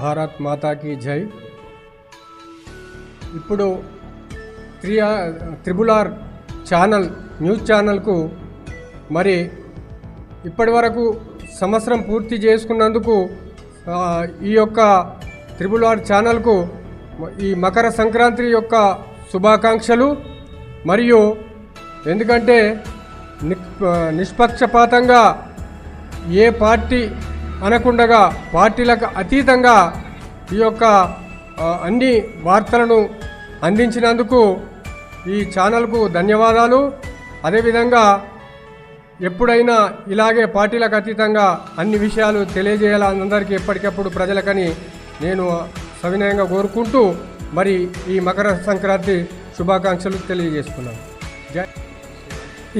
భారత్ మాతాకి జై. ఇప్పుడు త్రియా త్రిబుల్ ఆర్ ఛానల్ న్యూస్ ఛానల్కు మరి ఇప్పటి వరకు సంవత్సరం పూర్తి చేసుకున్నందుకు ఈ యొక్క త్రిబుల్ ఆర్ ఛానల్కు ఈ మకర సంక్రాంతి యొక్క శుభాకాంక్షలు. మరియు ఎందుకంటే నిష్పక్షపాతంగా ఏ పార్టీ అనకుండగా పార్టీలకు అతీతంగా ఈ యొక్క అన్ని వార్తలను అందించినందుకు ఈ ఛానల్కు ధన్యవాదాలు. అదేవిధంగా ఎప్పుడైనా ఇలాగే పార్టీలకు అతీతంగా అన్ని విషయాలు తెలియజేయాలని అందరికీ ఎప్పటికప్పుడు ప్రజలకని నేను సవినయంగా కోరుకుంటూ మరి ఈ మకర సంక్రాంతి శుభాకాంక్షలు తెలియజేస్తున్నాను.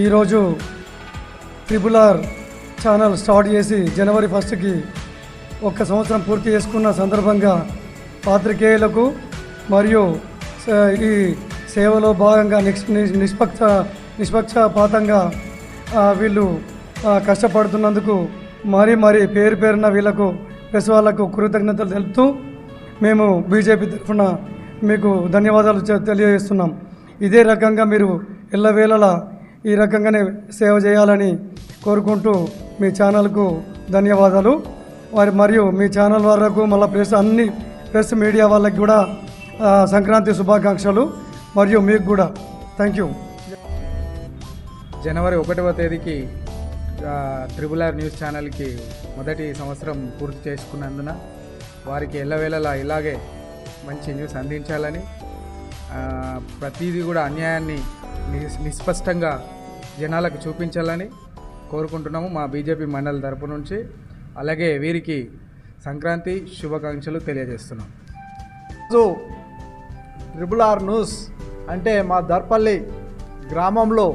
ఈరోజు ట్రిపుల్ ఛానల్ స్టార్ట్ చేసి జనవరి ఫస్ట్కి ఒక్క సంవత్సరం పూర్తి చేసుకున్న సందర్భంగా పాత్రికేయులకు మరియు ఈ సేవలో భాగంగా నిష్ నిష్పక్ష నిష్పక్షపాతంగా వీళ్ళు కష్టపడుతున్నందుకు మరీ మరీ పేరు పేరున వీళ్ళకు ప్రెస్ వాళ్ళకు కృతజ్ఞతలు తెలుపుతూ మేము బీజేపీ తరఫున మీకు ధన్యవాదాలు తెలియజేస్తున్నాం. ఇదే రకంగా మీరు ఎల్లవేళలా ఈ రకంగానే సేవ చేయాలని కోరుకుంటూ మీ ఛానల్కు ధన్యవాదాలు. వారి మరియు మీ ఛానల్ వరకు మళ్ళీ ప్రెస్ అన్ని ప్రెస్ మీడియా వాళ్ళకి కూడా సంక్రాంతి శుభాకాంక్షలు మరియు మీకు కూడా. థ్యాంక్ యూ జనవరి ఒకటవ తేదీకి ఆ, త్రిబుల్ ఆర్ న్యూస్ ఛానల్కి మొదటి సంవత్సరం పూర్తి చేసుకున్నందున వారికి ఎల్లవేళలా ఇలాగే మంచి న్యూస్ అందించాలని ప్రతిదీ కూడా అన్యాయాన్ని నిస్- నిస్పష్టంగా జనాలకు చూపించాలని కోరుకుంటున్నాము మా బీజేపీ మండలి తరపు నుంచి. అలాగే వీరికి సంక్రాంతి శుభాకాంక్షలు తెలియజేస్తున్నాం. రోజు ట్రిపుల్ ఆర్ న్యూస్ అంటే మా దర్పల్లి గ్రామంలో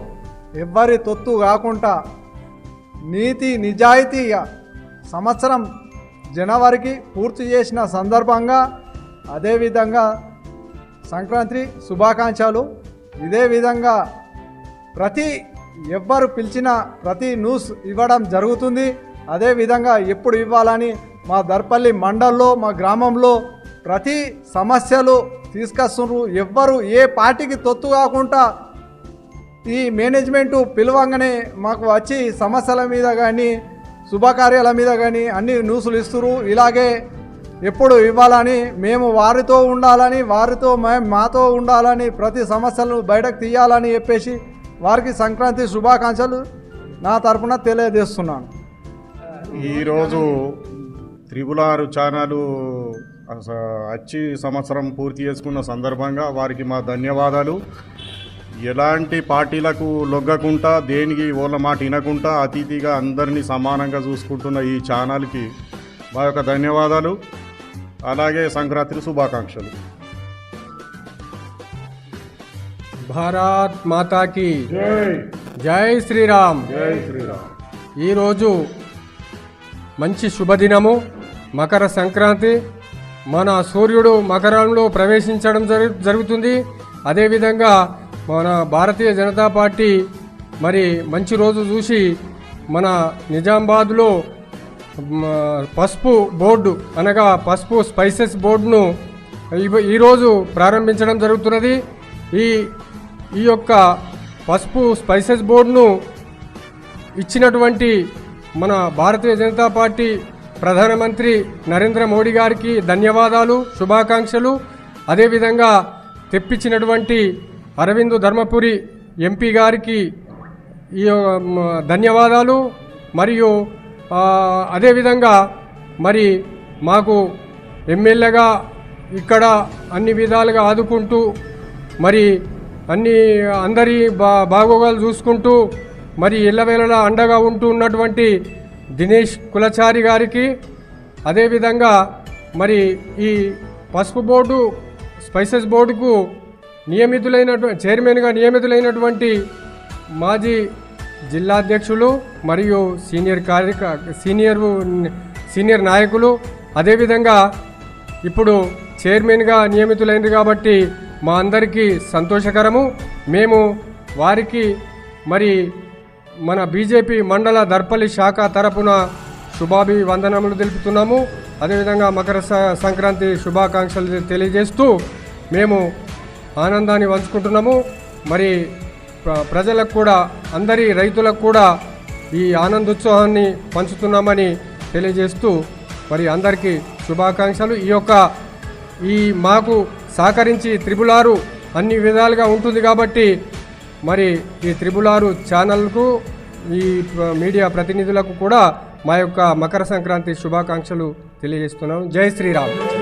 ఎవ్వరి తొత్తు కాకుండా నీతి నిజాయితీగా సంవత్సరం జనవరికి పూర్తి చేసిన సందర్భంగా అదేవిధంగా సంక్రాంతి శుభాకాంక్షలు ఇదే విధంగా ప్రతి ఎవ్వరు పిలిచిన ప్రతి న్యూస్ ఇవ్వడం జరుగుతుంది. అదేవిధంగా ఎప్పుడు ఇవ్వాలని మా దర్పల్లి మండల్లో మా గ్రామంలో ప్రతి సమస్యలు తీసుకొస్తున్నారు. ఎవ్వరు ఏ పార్టీకి తొత్తు కాకుండా ఈ మేనేజ్మెంటు పిలవంగానే మాకు వచ్చి సమస్యల మీద కానీ శుభకార్యాల మీద కానీ అన్ని న్యూస్లు ఇస్తున్నారు. ఇలాగే ఎప్పుడు ఇవ్వాలని మేము వారితో ఉండాలని వారితో మేము మాతో ఉండాలని ప్రతి సమస్యలను బయటకు తీయాలని చెప్పేసి వారికి సంక్రాంతి శుభాకాంక్షలు నా తరపున తెలియజేస్తున్నాను. ఈరోజు త్రిపులారు ఛానల్ వచ్చి సంవత్సరం పూర్తి చేసుకున్న సందర్భంగా వారికి మా ధన్యవాదాలు. ఎలాంటి పార్టీలకు లొగ్గకుండా దేనికి ఓళ్ళ మాట వినకుండా అతిథిగా అందరినీ సమానంగా చూసుకుంటున్న ఈ ఛానల్కి మా యొక్క ధన్యవాదాలు. అలాగే సంక్రాంతి శుభాకాంక్షలు. భారత్ మాతాకి జై. శ్రీరామ్. జై శ్రీరామ్. ఈరోజు మంచి శుభదినము. మకర సంక్రాంతి మన సూర్యుడు మకరంలో ప్రవేశించడం జరు జరుగుతుంది. అదేవిధంగా మన భారతీయ జనతా పార్టీ మరి మంచి రోజు చూసి మన నిజామాబాద్లో పసుపు బోర్డు అనగా పసుపు స్పైసెస్ బోర్డును ఈరోజు ప్రారంభించడం జరుగుతున్నది. ఈ ఈ యొక్క పసుపు స్పైసెస్ బోర్డును ఇచ్చినటువంటి మన భారతీయ జనతా పార్టీ ప్రధానమంత్రి నరేంద్ర మోడీ గారికి ధన్యవాదాలు శుభాకాంక్షలు. అదేవిధంగా తెప్పించినటువంటి అరవింద్ ధర్మపురి ఎంపీ గారికి ఈ ధన్యవాదాలు. మరియు అదేవిధంగా మరి మాకు ఎమ్మెల్యేగా ఇక్కడ అన్ని విధాలుగా ఆదుకుంటూ మరి అన్ని అందరి బా బాగోగాలు చూసుకుంటూ మరి ఇళ్ళవేళలా అండగా ఉంటూ ఉన్నటువంటి దినేష్ కులచారి గారికి అదేవిధంగా మరి ఈ పసుపు బోర్డు స్పైసెస్ బోర్డుకు నియమితులైనటువంటి చైర్మన్గా నియమితులైనటువంటి మాజీ జిల్లా అధ్యక్షులు మరియు సీనియర్ కార్యక సీనియర్ సీనియర్ నాయకులు అదేవిధంగా ఇప్పుడు చైర్మన్గా నియమితులైంది కాబట్టి మా అందరికీ సంతోషకరము. మేము వారికి మరి మన బీజేపీ మండల దర్పల్లి శాఖ తరపున శుభాభివందనములు తెలుపుతున్నాము. అదేవిధంగా మకర సంక్రాంతి శుభాకాంక్షలు తెలియజేస్తూ మేము ఆనందాన్ని పంచుకుంటున్నాము. మరి ప్ర- ప్రజలకు కూడా అందరి రైతులకు కూడా ఈ ఆనందోత్సవాన్ని పంచుతున్నామని తెలియజేస్తూ మరి అందరికీ శుభాకాంక్షలు. ఈ యొక్క ఈ మాకు సహకరించి త్రిపులారు అన్ని విధాలుగా ఉంటుంది కాబట్టి మరి ఈ త్రిపులారు ఛానల్కు ఈ మీడియా ప్రతినిధులకు కూడా మా యొక్క మకర సంక్రాంతి శుభాకాంక్షలు తెలియజేస్తున్నాం. జై శ్రీరామ్.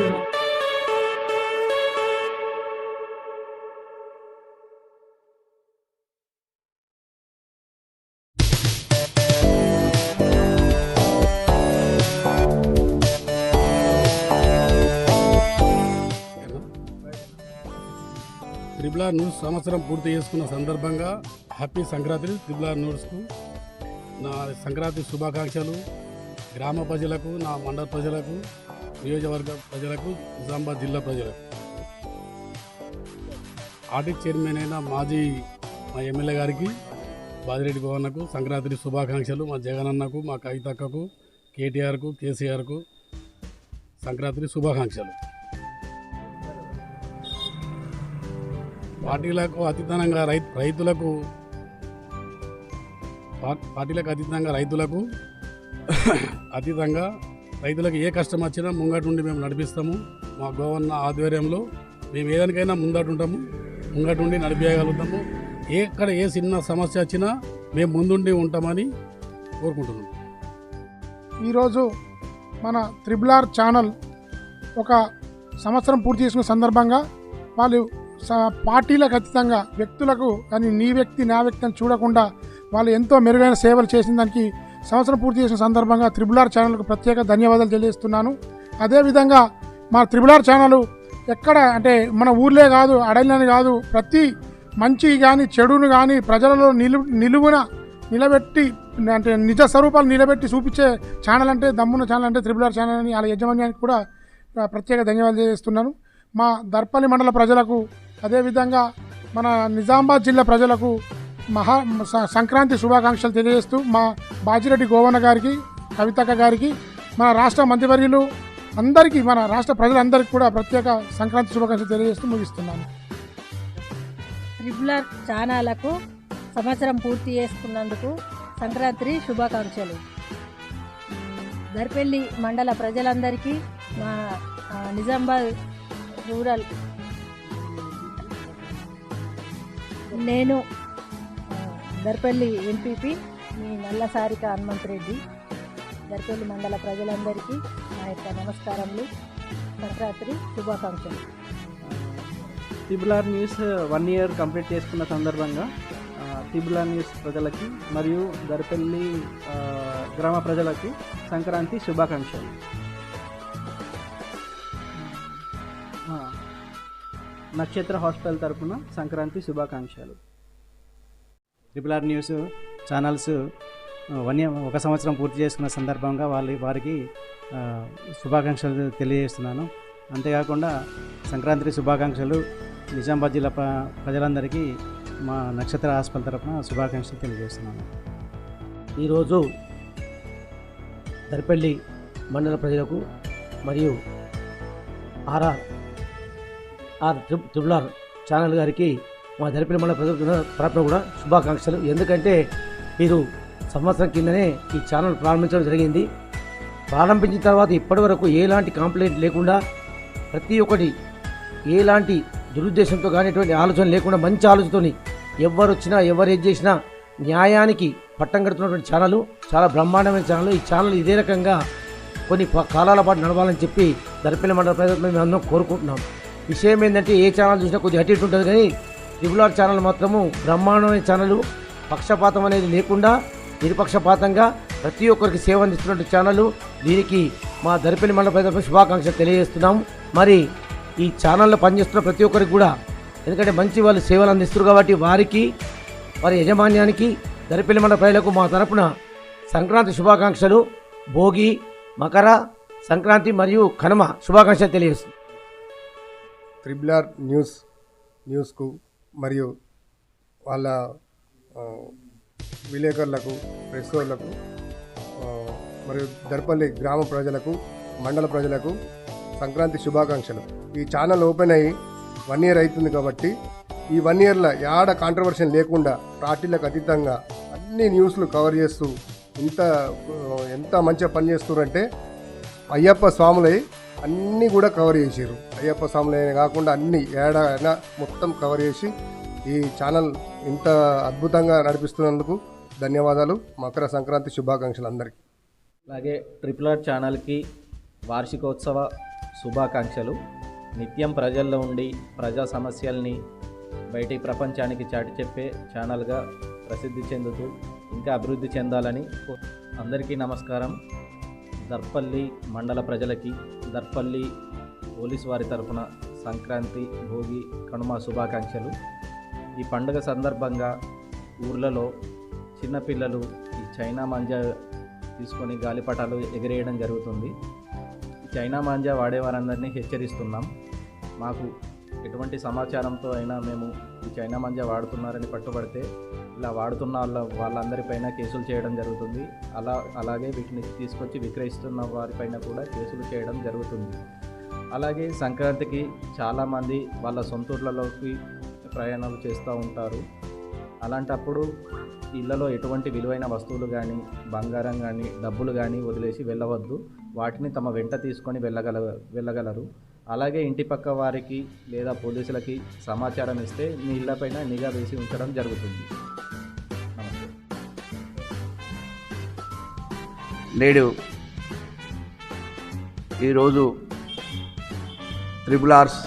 త్రిబులార్ న్యూస్ సంవత్సరం పూర్తి చేసుకున్న సందర్భంగా హ్యాపీ సంక్రాంతి త్రిబులార్ న్యూస్కు. నా సంక్రాంతి శుభాకాంక్షలు. గ్రామ ప్రజలకు నా మండల ప్రజలకు నియోజకవర్గ ప్రజలకు నిజామాబాద్ జిల్లా ప్రజలకు. ఆడిట్ చైర్మన్ అయిన మాజీ మా ఎమ్మెల్యే గారికి బాజిరెడ్డి భవన్కు సంక్రాంతి శుభాకాంక్షలు. మా జగనన్నకు మా కవితక్కకు కేటీఆర్కు కేసీఆర్కు సంక్రాంతి శుభాకాంక్షలు. పార్టీలకు అతీతంగా రై రైతులకు పార్టీలకు అతీతంగా రైతులకు అతీతంగా రైతులకు ఏ కష్టం వచ్చినా ముంగటుండి మేము నడిపిస్తాము. మా గవర్న ఆధ్వర్యంలో మేము ఏదానికైనా ముందటుంటాము ముంగటుండి నడిపేయగలుగుతాము. ఎక్కడ ఏ చిన్న సమస్య వచ్చినా మేము ముందుండి ఉంటామని కోరుకుంటున్నాం. ఈరోజు మన త్రిబులార్ ఛానల్ ఒక సంవత్సరం పూర్తి చేసుకున్న సందర్భంగా వాళ్ళు పార్టీలకు ఖచ్చితంగా వ్యక్తులకు కానీ నీ వ్యక్తి నా వ్యక్తి అని చూడకుండా వాళ్ళు ఎంతో మెరుగైన సేవలు చేసిన దానికి సంవత్సరం పూర్తి చేసిన సందర్భంగా త్రిబులార్ ఛానల్కు ప్రత్యేక ధన్యవాదాలు తెలియజేస్తున్నాను. అదేవిధంగా మా త్రిబులార్ ఛానల్ ఎక్కడ అంటే మన ఊర్లే కాదు అడవిలోనే కాదు ప్రతి మంచి కానీ చెడును కానీ ప్రజలలో నిలు నిలువున నిలబెట్టి అంటే నిజ స్వరూపాలు నిలబెట్టి చూపించే ఛానల్ అంటే దమ్మున్న ఛానల్ అంటే త్రిబులార్ ఛానల్ అని వాళ్ళ యజమాన్యానికి కూడా ప్రత్యేక ధన్యవాదాలు చేస్తున్నాను మా దర్పల్లి మండల ప్రజలకు అదేవిధంగా మన నిజామాబాద్ జిల్లా ప్రజలకు మహా సంక్రాంతి శుభాకాంక్షలు తెలియజేస్తూ మా బాజిరెడ్డి గోవన్న గారికి కవితక్క గారికి మన రాష్ట్ర మంత్రివర్యులు అందరికీ మన రాష్ట్ర ప్రజలందరికీ కూడా ప్రత్యేక సంక్రాంతి శుభాకాంక్షలు తెలియజేస్తూ ముగిస్తున్నాను. ట్రిబులర్ ఛానళ్ళకు సంవత్సరం పూర్తి చేసుకున్నందుకు సంక్రాంతి శుభాకాంక్షలు. మ్, దర్పల్లి మండల ప్రజలందరికీ మా నిజామాబాద్ రూరల్ నేను దర్పల్లి ఎంపీపీ మీ నల్లసారిక హనుమంత్ రెడ్డి. దర్పల్లి మండల ప్రజలందరికీ నా యొక్క నమస్కారములు. సంక్రాంతి శుభాకాంక్షలు. Triple R news one year complete చేసుకున్న సందర్భంగా త్రిబులార్ న్యూస్ ప్రజలకి మరియు దర్పల్లి గ్రామ ప్రజలకి సంక్రాంతి శుభాకాంక్షలు. నక్షత్ర హాస్పిటల్ తరపున సంక్రాంతి శుభాకాంక్షలు. Triple R news channels one ఒక సంవత్సరం పూర్తి చేసుకున్న సందర్భంగా వాళ్ళ వారికి శుభాకాంక్షలు తెలియజేస్తున్నాను. అంతేకాకుండా సంక్రాంతి శుభాకాంక్షలు నిజామాబాద్ జిల్లా ప్ర- ప్రజలందరికీ మా నక్షత్ర హాస్పిటల్ తరఫున శుభాకాంక్షలు తెలియజేస్తున్నాను. ఈరోజు దరిపల్లి మండల ప్రజలకు మరియు R R R triple R channel గారికి మా దరిపల్లి మండల ప్రజల తరపున కూడా శుభాకాంక్షలు. ఎందుకంటే మీరు సంవత్సరం కిందనే ఈ ఛానల్ ప్రారంభించడం జరిగింది. ప్రారంభించిన తర్వాత ఇప్పటి వరకు ఎలాంటి కంప్లైంట్ లేకుండా ప్రతి ఒక్కటి ఎలాంటి దురుద్దేశంతో కానిటువంటి ఆలోచన లేకుండా మంచి ఆలోచనతోని ఎవరు వచ్చినా ఎవరు ఏది చేసినా న్యాయానికి పట్టం కడుతున్నటువంటి ఛానల్ చాలా బ్రహ్మాండమైన ఛానల్. ఈ ఛానల్ ఇదే రకంగా కొన్ని ప- కాలాల పాటు నడవాలని చెప్పి దర్పల్లి మండల ప్రజలు మేము అందరం కోరుకుంటున్నాం. విషయం ఏంటంటే ఏ ఛానల్ చూసినా కొద్దిగా అటు ఇటు ఉంటుంది కానీ ట్రిపుల్ ఆర్ ఛానల్ మాత్రము బ్రహ్మాండమైన ఛానల్ పక్షపాతం అనేది లేకుండా నిరుపక్షపాతంగా ప్రతి ఒక్కరికి సేవ అందిస్తున్న ఛానల్ దీనికి మా దరిపల్లి మండల ప్రజలకు శుభాకాంక్షలు తెలియజేస్తున్నాం. మరి ఈ ఛానల్లో పనిచేస్తున్న ప్రతి ఒక్కరికి కూడా ఎందుకంటే మంచి వాళ్ళు సేవలు అందిస్తారు కాబట్టి వారికి వారి యజమాన్యానికి దరిపల్లి మండల ప్రజలకు మా తరపున సంక్రాంతి శుభాకాంక్షలు. భోగి మకర సంక్రాంతి మరియు కనుమ శుభాకాంక్షలు తెలియజేస్తుంది త్రిబులార్ న్యూస్ న్యూస్కు మరియు వాళ్ళ విలేకరులకు ప్రెస్ వాళ్ళకు మరియు దర్పల్లి గ్రామ ప్రజలకు మండల ప్రజలకు సంక్రాంతి శుభాకాంక్షలు. ఈ ఛానల్ ఓపెన్ అయ్యి వన్ ఇయర్ అవుతుంది కాబట్టి ఈ వన్ ఇయర్లో యాడ కాంట్రవర్షన్ లేకుండా పార్టీలకు అతీతంగా అన్ని న్యూస్లు కవర్ చేస్తూ ఇంత ఎంత మంచిగా పనిచేస్తున్నారంటే అయ్యప్ప స్వాములై అన్నీ కూడా కవర్ చేసారు అయ్యప్ప స్వాములే కాకుండా అన్ని ఏడాదిన మొత్తం కవర్ చేసి ఈ ఛానల్ ఇంత అద్భుతంగా నడిపిస్తున్నందుకు ధన్యవాదాలు. మకర సంక్రాంతి శుభాకాంక్షలు అందరికీ. అలాగే ట్రిపుల్ ఆర్ ఛానల్కి వార్షికోత్సవ శుభాకాంక్షలు. నిత్యం ప్రజల్లో ఉండి ప్రజా సమస్యల్ని బయటి ప్రపంచానికి చాటి చెప్పే ఛానల్గా ప్రసిద్ధి చెందుతూ ఇంకా అభివృద్ధి చెందాలని అందరికీ నమస్కారం. దర్పల్లి మండల ప్రజలకి దర్పల్లి పోలీస్ వారి తరఫున సంక్రాంతి భోగి కనుమ శుభాకాంక్షలు. ఈ పండుగ సందర్భంగా ఊర్లలో చిన్నపిల్లలు ఈ చైనా మాంజా తీసుకొని గాలిపటాలు ఎగిరేయడం జరుగుతుంది. చైనా మాంజా వాడేవారందరినీ హెచ్చరిస్తున్నాం. మాకు ఎటువంటి సమాచారంతో అయినా మేము ఈ చైనా మంజా వాడుతున్నారని పట్టుబడితే ఇలా వాడుతున్న వాళ్ళ వాళ్ళందరిపైన కేసులు చేయడం జరుగుతుంది. అలా అలాగే వీటిని తీసుకొచ్చి విక్రయిస్తున్న వారిపైన కూడా కేసులు చేయడం జరుగుతుంది. అలాగే సంక్రాంతికి చాలామంది వాళ్ళ సొంతూర్లలోకి ప్రయాణాలు చేస్తూ ఉంటారు. అలాంటప్పుడు ఇళ్ళలో ఎటువంటి విలువైన వస్తువులు కానీ బంగారం కానీ డబ్బులు కానీ వదిలేసి వెళ్ళవద్దు. వాటిని తమ వెంట తీసుకొని వెళ్ళగల వెళ్ళగలరు. అలాగే ఇంటి పక్క వారికి లేదా పోలీసులకి సమాచారం ఇస్తే మీ ఇళ్ళపైన నిఘా వేసి ఉంచడం జరుగుతుంది. నేడు ఈరోజు త్రిబుల్ ఆర్స్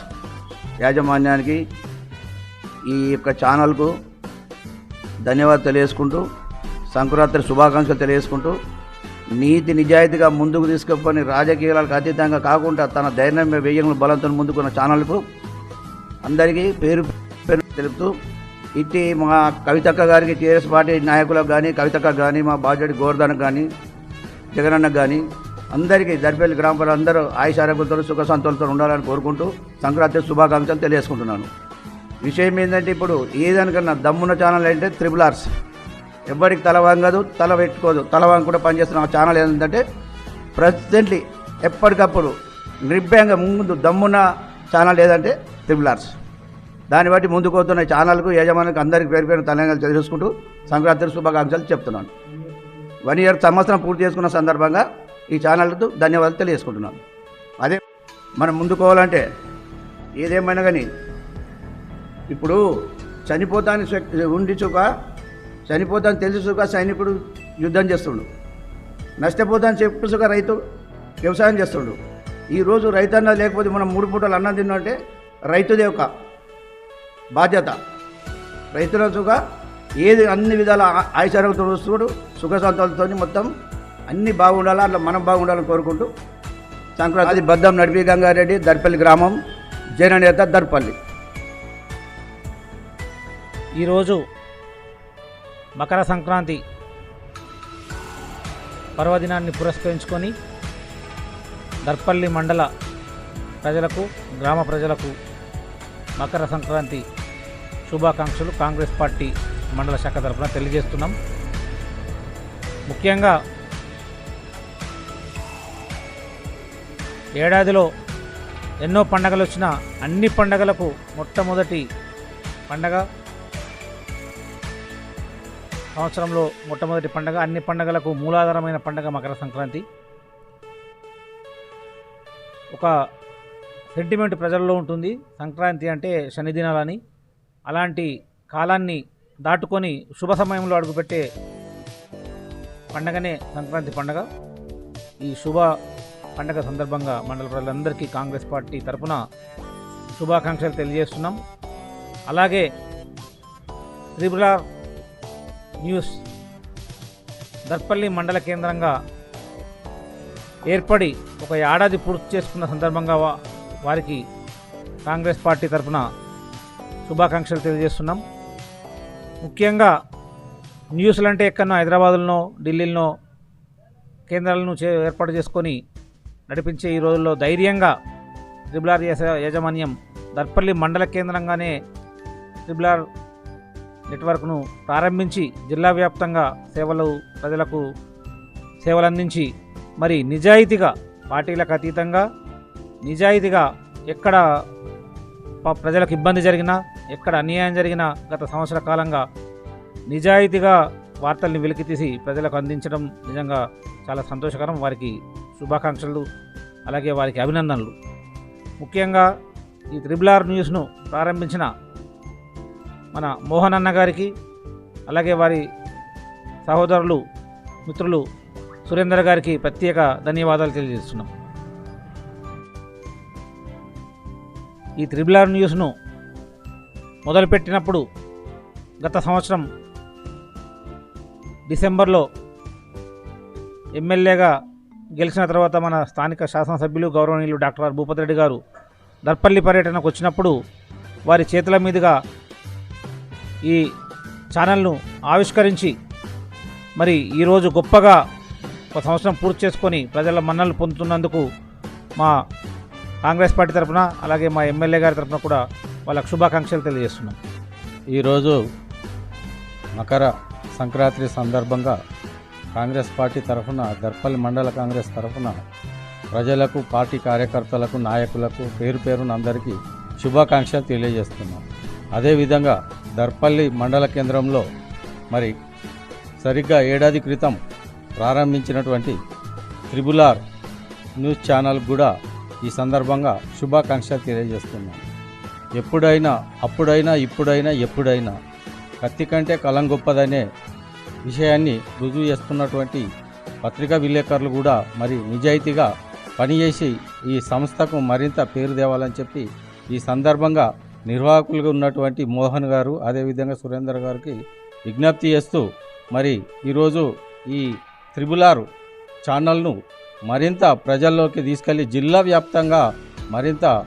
యాజమాన్యానికి ఈ యొక్క ఛానల్కు ధన్యవాదాలు తెలియజేసుకుంటూ సంక్రాంతి శుభాకాంక్షలు తెలియజేసుకుంటూ నీతి నిజాయితీగా ముందుకు తీసుకుపోని రాజకీయాలకు అతీతంగా కాకుండా తన ధైర్యం వ్యయంలో బలంతో ముందుకున్న ఛానల్కు అందరికీ పేరు పేరు తెలుపుతూ ఇట్టి మా కవితక్క గారికి టీఆర్ఎస్ పార్టీ నాయకులకు కానీ కవితక్క కానీ మా బాజడి గోవర్ధన్కి కానీ జగనన్నకు కానీ అందరికీ దర్పల్లి గ్రామ ప్రజలు అందరూ ఆయుష ఆరోగ్యంతో సుఖ సంతోషంతో ఉండాలని కోరుకుంటూ సంక్రాంతి శుభాకాంక్షలు తెలియజేసుకుంటున్నాను. విషయం ఏంటంటే ఇప్పుడు ఏదానికన్నా దమ్మున్న ఛానల్ అంటే త్రిబుల్ ఆర్స్. ఎవరికి తల వంగదు తల పెట్టుకోదు. తల వంగ కూడా పనిచేస్తున్న ఛానల్ ఏంటంటే ప్రజెంట్లీ ఎప్పటికప్పుడు నిర్భయంగా ముందు దమ్మున్న ఛానల్ ఏదంటే త్రిబులార్స్ దాన్ని బట్టి ముందుకు పోతున్న ఛానల్కు యజమానికి అందరికీ పేరు పేరు తెలంగాణ తెలియజేసుకుంటూ సంక్రాంతి శుభాకాంక్షలు చెప్తున్నాను. వన్ ఇయర్ సంవత్సరం పూర్తి చేసుకున్న సందర్భంగా ఈ ఛానల్కు ధన్యవాదాలు తెలియజేసుకుంటున్నాను. అదే మనం ముందుకోవాలంటే ఏదేమైనా కానీ ఇప్పుడు చనిపోతానికి ఉండి చూక చనిపోతాని తెలిసి చుక సైనికుడు యుద్ధం చేస్తుండు. నష్టపోతాని చెప్పు చుక రైతు వ్యవసాయం చేస్తుండు. ఈరోజు రైతన్న లేకపోతే మనం మూడు పూటలు అన్నం తిన్నంటే రైతుదే ఒక బాధ్యత. రైతుల చుక ఏది అన్ని విధాల ఆయుషారోగ్యంతో చూస్తుడు సుఖ సంతాలతో మొత్తం అన్నీ బాగుండాలా అట్లా మనం బాగుండాలని కోరుకుంటూ సంక్రాంతి బద్దం నడిపి గంగారెడ్డి దర్పల్లి గ్రామం జననేత దర్పల్లి. ఈరోజు మకర సంక్రాంతి పర్వదినాన్ని పురస్కరించుకొని దర్పల్లి మండల ప్రజలకు గ్రామ ప్రజలకు మకర సంక్రాంతి శుభాకాంక్షలు కాంగ్రెస్ పార్టీ మండల శాఖ తరఫున తెలియజేస్తున్నాం. ముఖ్యంగా ఏడాదిలో ఎన్నో పండగలు వచ్చినా అన్ని పండగలకు మొట్టమొదటి పండగ సంవత్సరంలో మొట్టమొదటి పండగ అన్ని పండగలకు మూలాధారమైన పండగ మకర సంక్రాంతి. ఒక సెంటిమెంట్ ప్రజల్లో ఉంటుంది. సంక్రాంతి అంటే శని దినాలని అలాంటి కాలాన్ని దాటుకొని శుభ సమయంలో అడుగుపెట్టే పండగనే సంక్రాంతి పండగ. ఈ శుభ పండగ సందర్భంగా మండల ప్రజలందరికీ కాంగ్రెస్ పార్టీ తరపున శుభాకాంక్షలు తెలియజేస్తున్నాం. అలాగే త్రిపుర న్యూస్. దర్పల్లి మండల కేంద్రంగా ఏర్పడి ఒక ఏడాది పూర్తి చేసుకున్న సందర్భంగా వారికి కాంగ్రెస్ పార్టీ తరఫున శుభాకాంక్షలు తెలియజేస్తున్నాం. ముఖ్యంగా న్యూస్లు అంటే ఎక్కడనో హైదరాబాద్లోనో ఢిల్లీలో కేంద్రాలను చే ఏర్పాటు చేసుకొని నడిపించే ఈ రోజుల్లో ధైర్యంగా ట్రిబుల్ ఆర్ యజ- యాజమాన్యం దర్పల్లి మండల కేంద్రంగానే ట్రిబుల్ ఆర్ నెట్వర్క్ను ప్రారంభించి జిల్లా వ్యాప్తంగా సేవలు ప్రజలకు సేవలందించి మరి నిజాయితీగా పార్టీలకు అతీతంగా నిజాయితీగా ఎక్కడ ప్రజలకు ఇబ్బంది జరిగినా ఎక్కడ అన్యాయం జరిగినా గత సంవత్సర కాలంగా నిజాయితీగా వార్తల్ని వెలికితీసి ప్రజలకు అందించడం నిజంగా చాలా సంతోషకరం. వారికి శుభాకాంక్షలు అలాగే వారికి అభినందనలు. ముఖ్యంగా ఈ త్రిబుల్ ఆర్ న్యూస్ను ప్రారంభించిన మన మోహన్ అన్న గారికి అలాగే వారి సహోదరులు మిత్రులు సురేందర్ గారికి ప్రత్యేక ధన్యవాదాలు తెలియజేస్తున్నాం. ఈ త్రిబుల్ ఆర్ న్యూస్ను మొదలుపెట్టినప్పుడు గత సంవత్సరం డిసెంబర్లో ఎమ్మెల్యేగా గెలిచిన తర్వాత మన స్థానిక శాసనసభ్యులు గౌరవనీయులు డాక్టర్ ఆర్ భూపతిరెడ్డి గారు దర్పల్లి పర్యటనకు వచ్చినప్పుడు వారి చేతుల మీదుగా ఈ ఛానల్ను ఆవిష్కరించి మరి ఈరోజు గొప్పగా ఒక సంవత్సరం పూర్తి చేసుకొని ప్రజల మన్నలు పొందుతున్నందుకు మా కాంగ్రెస్ పార్టీ తరఫున అలాగే మా ఎమ్మెల్యే గారి తరఫున కూడా వాళ్ళకు శుభాకాంక్షలు తెలియజేస్తున్నాం. ఈరోజు మకర సంక్రాంతి సందర్భంగా కాంగ్రెస్ పార్టీ తరఫున దర్పల్లి మండల కాంగ్రెస్ తరఫున ప్రజలకు పార్టీ కార్యకర్తలకు నాయకులకు పేరు పేరున అందరికీ శుభాకాంక్షలు తెలియజేస్తున్నాం. అదేవిధంగా దర్పల్లి మండల కేంద్రంలో మరి సరిగ్గా ఏడాది క్రితం ప్రారంభించినటువంటి త్రిబులార్ న్యూస్ ఛానల్ కూడా ఈ సందర్భంగా శుభాకాంక్షలు తెలియజేస్తున్నాం. ఎప్పుడైనా అప్పుడైనా ఇప్పుడైనా ఎప్పుడైనా కత్తి కంటే కలం గొప్పదనే విషయాన్ని రుజువు చేస్తున్నటువంటి పత్రికా విలేకరులు కూడా మరి నిజాయితీగా పనిచేసి ఈ సంస్థకు మరింత పేరు తేవాలని చెప్పి ఈ సందర్భంగా నిర్వాహకులుగా ఉన్నటువంటి మోహన్ గారు అదేవిధంగా సురేందర్ గారికి విజ్ఞప్తి చేస్తూ మరి ఈరోజు ఈ త్రిబులారు ఛానల్ను మరింత ప్రజల్లోకి తీసుకెళ్ళి జిల్లా వ్యాప్తంగా మరింత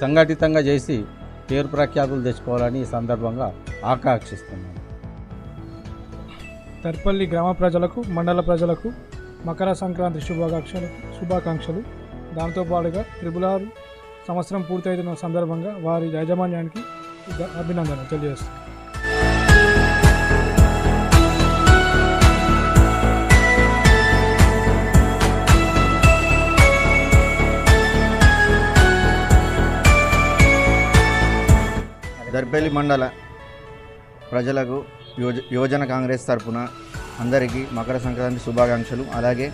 సంఘటితంగా చేసి పేరు ప్రఖ్యాతులు తెచ్చుకోవాలని ఈ సందర్భంగా ఆకాంక్షిస్తున్నాను. తర్పల్లి గ్రామ ప్రజలకు మండల ప్రజలకు మకర సంక్రాంతి శుభాకాంక్షలు శుభాకాంక్షలు. దాంతోపాటుగా త్రిబులారు సంవత్సరం పూర్తయిన సందర్భంగా వారి యాజమాన్యానికి అభినందనలు తెలియజేస్తున్నాను దర్పల్లి మండల ప్రజలకు యోజ యువజన కాంగ్రెస్ తరపున అందరికీ మకర సంక్రాంతి శుభాకాంక్షలు. అలాగే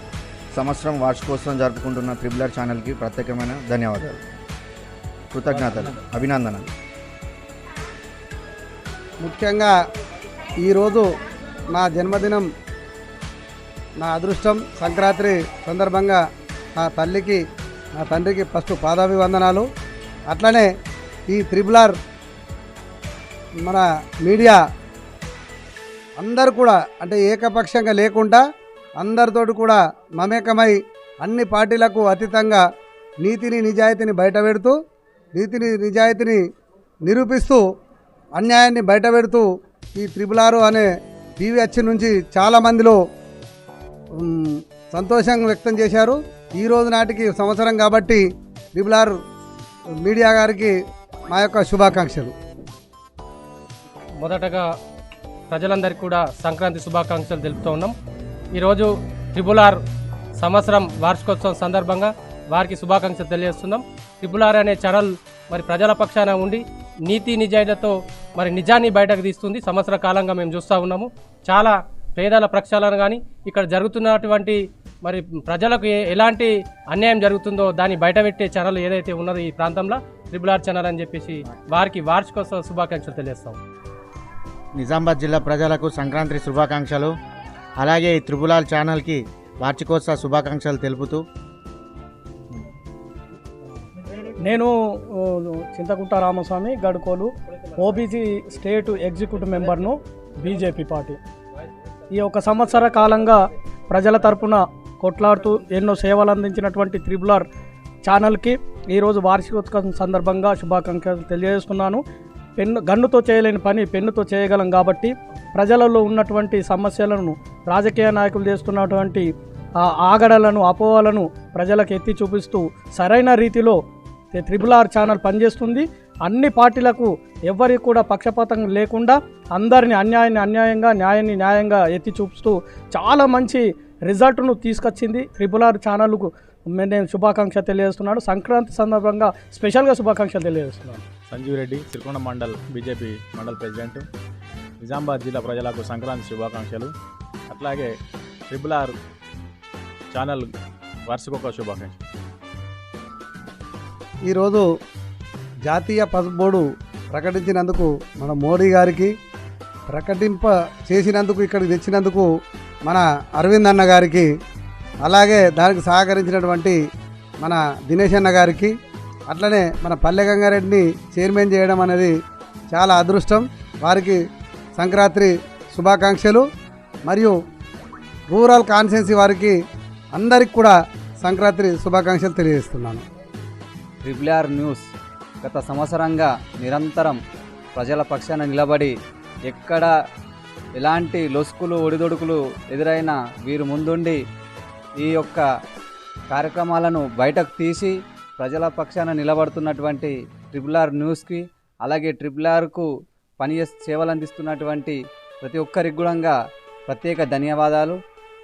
సంవత్సరం వార్షికోత్సవం జరుపుకుంటున్న త్రిబులర్ ఛానల్కి ప్రత్యేకమైన ధన్యవాదాలు. కృతజ్ఞతలు. అభినందనలు. ముఖ్యంగా ఈరోజు నా జన్మదినం నా అదృష్టం సంక్రాంతి సందర్భంగా నా తల్లికి నా తండ్రికి ఫస్ట్ పాదాభివందనాలు. అట్లనే ఈ త్రిబులార్ మన మీడియా అందరు కూడా అంటే ఏకపక్షంగా లేకుండా అందరితోటి కూడా మమేకమై అన్ని పార్టీలకు అతీతంగా నీతిని నిజాయితీని బయటపెడుతూ నీతిని నిజాయితీని నిరూపిస్తూ అన్యాయాన్ని బయటపెడుతూ ఈ త్రిపులారు అనే టీవీ వచ్చి నుంచి చాలామందిలో సంతోషం వ్యక్తం చేశారు. ఈ రోజు నాటికి సంవత్సరం కాబట్టి త్రిపులార్ మీడియా గారికి మా యొక్క శుభాకాంక్షలు. మొదటగా ప్రజలందరికీ కూడా సంక్రాంతి శుభాకాంక్షలు తెలుపుతూ ఉన్నాం. ఈరోజు ట్రిపుల్ ఆర్ సంవత్సరం వార్షికోత్సవం సందర్భంగా వారికి శుభాకాంక్షలు తెలియజేస్తున్నాం. ట్రిపుల్ ఆర్ అనే ఛానల్ మరి ప్రజల పక్షాన ఉండి నీతి నిజాయితీతో మరి నిజాన్ని బయటకు తీస్తుంది. సంవత్సర కాలంగా మేము చూస్తూ ఉన్నాము. చాలా పేదల ప్రక్షాళన కానీ ఇక్కడ జరుగుతున్నటువంటి మరి ప్రజలకు ఎలాంటి అన్యాయం జరుగుతుందో దాన్ని బయటపెట్టే ఛానల్ ఏదైతే ఉన్నదో ఈ ప్రాంతంలో ట్రిపుల్ ఆర్ ఛానల్ అని చెప్పేసి వారికి వార్షికోత్సవ శుభాకాంక్షలు తెలియజేస్తాం. నిజామాబాద్ జిల్లా ప్రజలకు సంక్రాంతి శుభాకాంక్షలు. అలాగే ఈ త్రిపులాల్ ఛానల్కి వార్షికోత్సవ శుభాకాంక్షలు తెలుపుతూ నేను చింతకుంట రామస్వామి గడుకోలు ఓబీసీ స్టేట్ ఎగ్జిక్యూటివ్ మెంబర్ను బీజేపీ పార్టీ. ఈ ఒక సంవత్సర కాలంగా ప్రజల తరపున కొట్లాడుతూ ఎన్నో సేవలు అందించినటువంటి త్రిబులర్ ఛానల్కి ఈరోజు వార్షికోత్సవం సందర్భంగా శుభాకాంక్షలు తెలియజేస్తున్నాను. పెన్ను గన్నుతో చేయలేని పని పెన్నుతో చేయగలం కాబట్టి ప్రజలలో ఉన్నటువంటి సమస్యలను రాజకీయ నాయకులు చేస్తున్నటువంటి ఆగడలను అపోహలను ప్రజలకు ఎత్తి చూపిస్తూ సరైన రీతిలో త్రిబుల్ ఆర్ ఛానల్ పనిచేస్తుంది. అన్ని పార్టీలకు ఎవరికి కూడా పక్షపాతం లేకుండా అందరిని అన్యాయాన్ని అన్యాయంగా న్యాయాన్ని న్యాయంగా ఎత్తి చూపుతూ చాలా మంచి రిజల్ట్ను తీసుకొచ్చింది ట్రిపుల్ ఆర్ ఛానల్కు నేను శుభాకాంక్ష తెలియజేస్తున్నాను. సంక్రాంతి సందర్భంగా స్పెషల్గా శుభాకాంక్షలు తెలియజేస్తున్నాను. Sanjeev Reddy Sirikonda mandal BJP mandal president. Nizamabad జిల్లా ప్రజలకు సంక్రాంతి శుభాకాంక్షలు. అట్లాగే ట్రిపుల్ ఆర్ ఛానల్ వార్షికోత్సవ శుభాకాంక్షలు. ఈరోజు జాతీయ పసుపు బోర్డు ప్రకటించినందుకు మన మోడీ గారికి ప్రకటింప చేసినందుకు ఇక్కడికి తెచ్చినందుకు మన అరవింద్ అన్న గారికి అలాగే దానికి సహకరించినటువంటి మన దినేష్ అన్న గారికి అట్లనే మన పల్లె గంగారెడ్డిని చైర్మన్ చేయడం అనేది చాలా అదృష్టం. వారికి సంక్రాంతి శుభాకాంక్షలు. మరియు రూరల్ కాన్సెన్సీ వారికి అందరికి కూడా సంక్రాంతి శుభాకాంక్షలు తెలియజేస్తున్నాను. Triple R news. గత సంవత్సరంగా నిరంతరం ప్రజల పక్షాన నిలబడి ఎక్కడ ఎలాంటి లొసుకులు ఒడిదొడుకులు ఎదురైనా వీరు ముందుండి ఈ యొక్క కార్యక్రమాలను బయటకు తీసి ప్రజల పక్షాన నిలబడుతున్నటువంటి ట్రిపుల్ ఆర్ న్యూస్కి అలాగే ట్రిపుల్ ఆర్కు పని సేవలు అందిస్తున్నటువంటి ప్రతి ఒక్కరికి కూడా ప్రత్యేక ధన్యవాదాలు.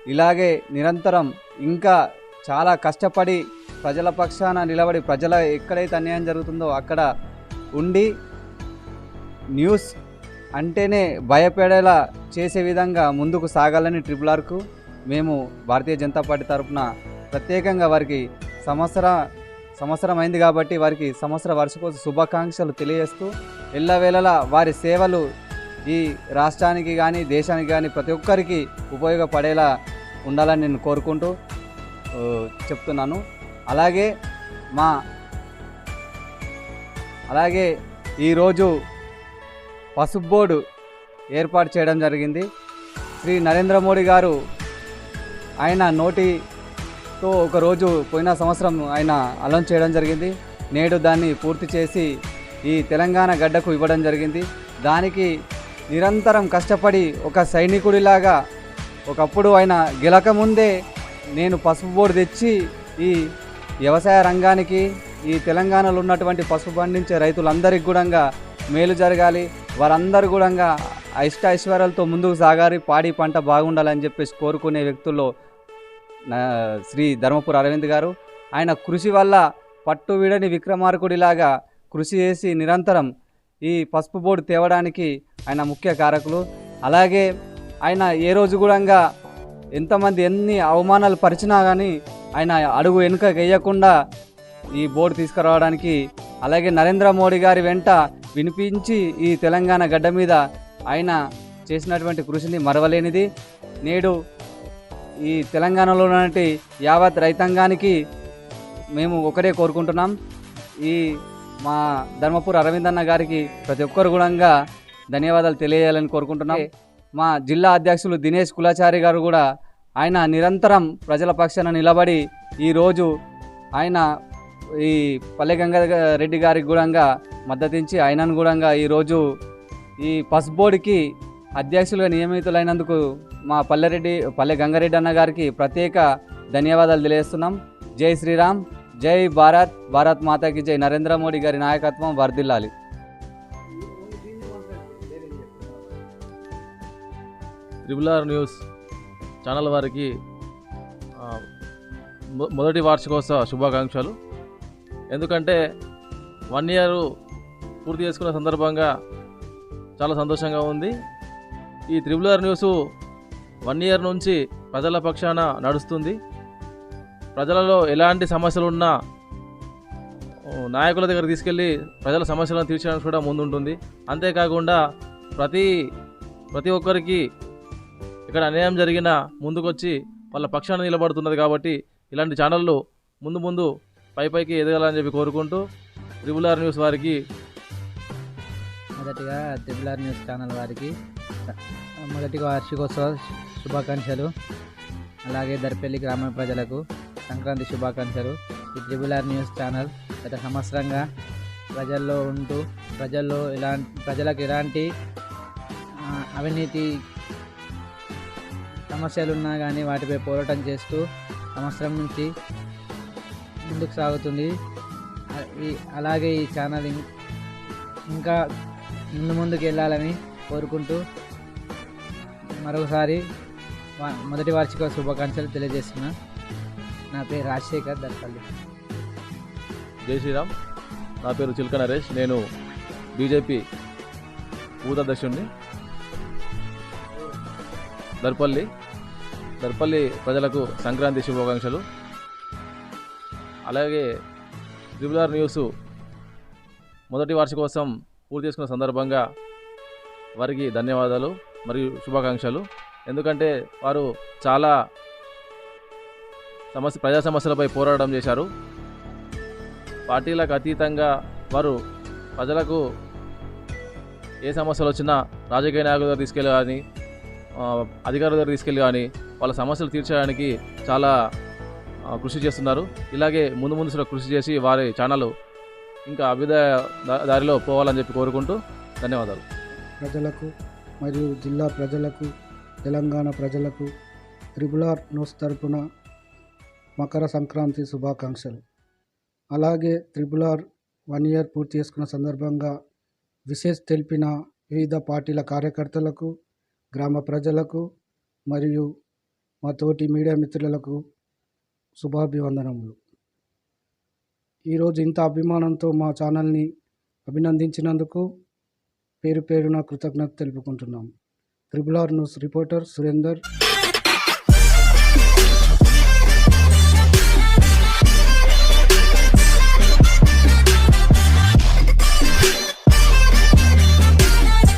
ఇలాగే నిరంతరం ఇంకా చాలా కష్టపడి ప్రజల పక్షాన నిలబడి ప్రజల ఎక్కడైతే అన్యాయం జరుగుతుందో అక్కడ ఉండి న్యూస్ అంటేనే భయపడేలా చేసే విధంగా ముందుకు సాగాలని ట్రిపుల్ ఆర్కు మేము భారతీయ జనతా పార్టీ తరఫున ప్రత్యేకంగా వారికి సంవత్సర సంవత్సరం అయింది కాబట్టి వారికి సంవత్సర వార్షికోత్సవ శుభాకాంక్షలు తెలియజేస్తూ ఎల్లవేళలా వారి సేవలు ఈ రాష్ట్రానికి కానీ దేశానికి కానీ ప్రతి ఒక్కరికి ఉపయోగపడేలా ఉండాలని నేను కోరుకుంటూ చెప్తున్నాను. అలాగే మా అలాగే ఈరోజు పసుపు బోర్డు ఏర్పాటు చేయడం జరిగింది. శ్రీ నరేంద్ర మోడీ గారు ఆయన నోటితో ఒకరోజు పోయిన సంవత్సరం ఆయన అలౌన్స్ చేయడం జరిగింది. నేడు దాన్ని పూర్తి చేసి ఈ తెలంగాణ గడ్డకు ఇవ్వడం జరిగింది. దానికి నిరంతరం కష్టపడి ఒక సైనికుడిలాగా ఒకప్పుడు ఆయన గెలకముందే నేను పసుపు బోర్డు తెచ్చి ఈ వ్యవసాయ రంగానికి ఈ తెలంగాణలో ఉన్నటువంటి పసుపు పండించే రైతులందరికీ కూడా మేలు జరగాలి. వారందరూ కూడా ఇష్ట ఐశ్వర్యాలతో ముందుకు సాగాలి. పాడి పంట బాగుండాలని చెప్పేసి కోరుకునే వ్యక్తుల్లో శ్రీ ధర్మపుర అరవింద్ గారు. ఆయన కృషి వల్ల పట్టు విడని విక్రమార్కుడిలాగా కృషి చేసి నిరంతరం ఈ పసుపు బోర్డు తేవడానికి ఆయన ముఖ్య కారకులు. అలాగే ఆయన ఏ రోజు కూడా ఎంతమంది ఎన్ని అవమానాలు పరిచినా కానీ ఆయన అడుగు వెనుక వేయకుండా ఈ బోర్డు తీసుకురావడానికి అలాగే నరేంద్ర మోడీ గారి వెంట వినిపించి ఈ తెలంగాణ గడ్డ మీద ఆయన చేసినటువంటి కృషిని మరవలేనిది. నేడు ఈ తెలంగాణలో ఉన్నటువంటి యావత్ రైతాంగానికి మేము ఒకటే కోరుకుంటున్నాం. ఈ మా ధర్మపూర్ అరవిందన్న గారికి ప్రతి ఒక్కరు కూడా ధన్యవాదాలు తెలియజేయాలని కోరుకుంటున్నాం. మా జిల్లా అధ్యక్షులు దినేష్ కులాచారి గారు కూడా ఆయన నిరంతరం ప్రజల పక్షాన నిలబడి ఈరోజు ఆయన ఈ పల్లె గంగాధర రెడ్డి గారికి కూడా మద్దతించి ఆయనను కూడా ఈరోజు ఈ పస్ బోర్డుకి అధ్యక్షులుగా నియమితులైనందుకు మా పల్లెరెడ్డి పల్లె గంగారెడ్డి అన్న గారికి ప్రత్యేక ధన్యవాదాలు తెలియజేస్తున్నాం. జై శ్రీరామ్ జై భారత్ భారత్ మాతాకి జై. నరేంద్ర మోడీ గారి నాయకత్వం వర్ధిల్లాలి. త్రిబుల్ ఆర్ న్యూస్ ఛానల్ వారికి మొదటి వార్షికోత్సవ శుభాకాంక్షలు. ఎందుకంటే వన్ ఇయర్ పూర్తి చేసుకున్న సందర్భంగా చాలా సంతోషంగా ఉంది. ఈ triple R news one year నుంచి ప్రజల పక్షాన నడుస్తుంది. ప్రజలలో ఎలాంటి సమస్యలు ఉన్నా నాయకుల దగ్గర తీసుకెళ్ళి ప్రజల సమస్యలను తీర్చడానికి కూడా ముందుంటుంది. అంతేకాకుండా ప్రతి ప్రతి ఒక్కరికి ఇక్కడ అన్యాయం జరిగినా ముందుకొచ్చి వాళ్ళ పక్షాన నిలబడుతున్నది కాబట్టి ఇలాంటి ఛానళ్ళు ముందు ముందు పై పైకి ఎదగాలని చెప్పి కోరుకుంటూ ట్రిబుల్ ఆర్ న్యూస్ వారికి మొదటిగా త్రిబుల్ ఆర్ న్యూస్ ఛానల్ వారికి మొదటిగా వార్షికోత్సవ శుభాకాంక్షలు అలాగే దర్పల్లి గ్రామ ప్రజలకు సంక్రాంతి శుభాకాంక్షలు. ఈ ట్రిపుల్ ఆర్ న్యూస్ ఛానల్ గత సంవత్సరంగా ప్రజల్లో ఉంటూ ప్రజల్లో ఎలాంటి ప్రజలకు ఎలాంటి అవినీతి సమస్యలు ఉన్నా కానీ వాటిపై పోరాటం చేస్తూ సంవత్సరం నుంచి ముందుకు సాగుతుంది. ఈ- అలాగే ఈ ఛానల్ ఇంకా ముందు ముందుకు వెళ్ళాలని కోరుకుంటూ మరొకసారి మొదటి వార్షిక శుభాకాంక్షలు తెలియజేస్తున్నా. నా పేరు రాజశేఖర్ దర్పల్లి. జై శ్రీరామ్. నా పేరు చిల్క నరేష్. నేను బీజేపీ బూత్ అధ్యక్షుడిని దర్పల్లి. దర్పల్లి ప్రజలకు సంక్రాంతి శుభాకాంక్షలు. అలాగే ట్రిబుల్ న్యూస్ మొదటి వార్షికోత్సవం పూర్తి చేసుకున్న సందర్భంగా వారికి ధన్యవాదాలు మరియు శుభాకాంక్షలు. ఎందుకంటే వారు చాలా సమస్య ప్రజా సమస్యలపై పోరాటం చేశారు. పార్టీలకు అతీతంగా వారు ప్రజలకు ఏ సమస్యలు వచ్చినా రాజకీయ నాయకుల దగ్గర తీసుకెళ్ళి కానీ అధికారుల దగ్గర తీసుకెళ్ళి కానీ వాళ్ళ సమస్యలు తీర్చడానికి చాలా కృషి చేస్తున్నారు. ఇలాగే ముందు ముందు కృషి చేసి వారి ఛానల్ ఇంకా అభ్యుదయ దారిలో పోవాలని చెప్పి కోరుకుంటూ ధన్యవాదాలు. ప్రజలకు మరియు జిల్లా ప్రజలకు తెలంగాణ ప్రజలకు త్రిబులార్ న్యూస్ తరపున మకర సంక్రాంతి శుభాకాంక్షలు. అలాగే త్రిబులార్ వన్ ఇయర్ పూర్తి చేసుకున్న సందర్భంగా విశేష్ తెలిపిన వివిధ పార్టీల కార్యకర్తలకు గ్రామ ప్రజలకు మరియు మా తోటి మీడియా మిత్రులకు శుభాభివందనములు. ఈరోజు ఇంత అభిమానంతో మా ఛానల్ని అభినందించినందుకు పేరు పేరున కృతజ్ఞత తెలుపుకుంటున్నాం. Triple R news reporter Surender.